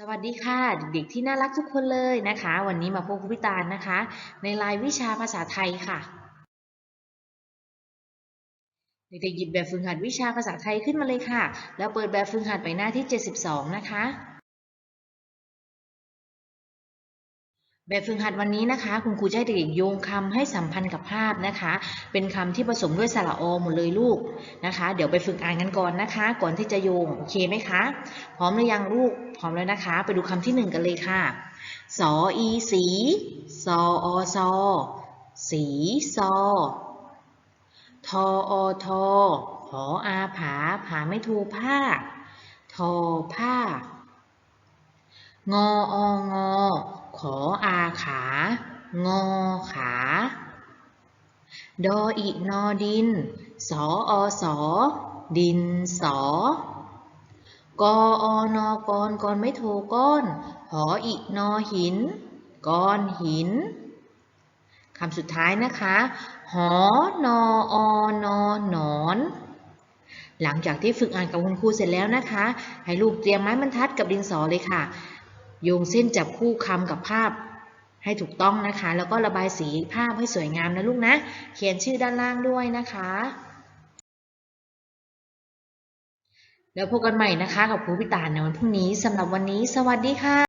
สวัสดีค่ะ เด็กๆที่น่ารักทุกคนเลยนะคะ วันนี้มาพบครูพิตานนะคะ ในรายวิชาภาษาไทยค่ะ เด็กๆหยิบแบบฝึกหัดวิชาภาษาไทยขึ้นมาเลยค่ะ แล้วเปิดแบบฝึกหัดไปหน้าที่ 72 นะคะ แบบฝึกหัดวันนี้นะคะ คุณครูจะให้เด็กๆโยงคำให้สัมพันธ์กับภาพนะคะ เป็นคำที่ผสมด้วยสระอหมดเลยลูกนะคะ เดี๋ยวไปฝึกอ่านกันก่อนนะคะ ก่อนที่จะโยงโอเคไหมคะ พร้อมหรือยังลูกพร้อมแล้วนะคะ ไปดูคำที่หนึ่งกันเลยค่ะสออีสีซออซอสีซอทออทอผออาผาผาไม่ถูผ้า ทอผ้างอองอ ขออาขา งอขา ดออีนอดิน สออสอ ดินสอกออนอกรกรไม่โทก้อนหออีนอหินก้อนหินคำสุดท้ายนะคะ หอนออนอนอนหลังจากที่ฝึกอ่านกับคุณครูเสร็จแล้วนะคะ ให้ลูกเตรียมไม้บรรทัดกับดินสอเลยค่ะ โยงเส้นจับคู่คำกับภาพให้ถูกต้องนะคะ แล้วก็ระบายสีภาพให้สวยงามนะลูกนะ เขียนชื่อด้านล่างด้วยนะคะ แล้วพบกันใหม่นะคะ กับครูพิตาในวันพรุ่งนี้สำหรับวันนี้ สวัสดีค่ะ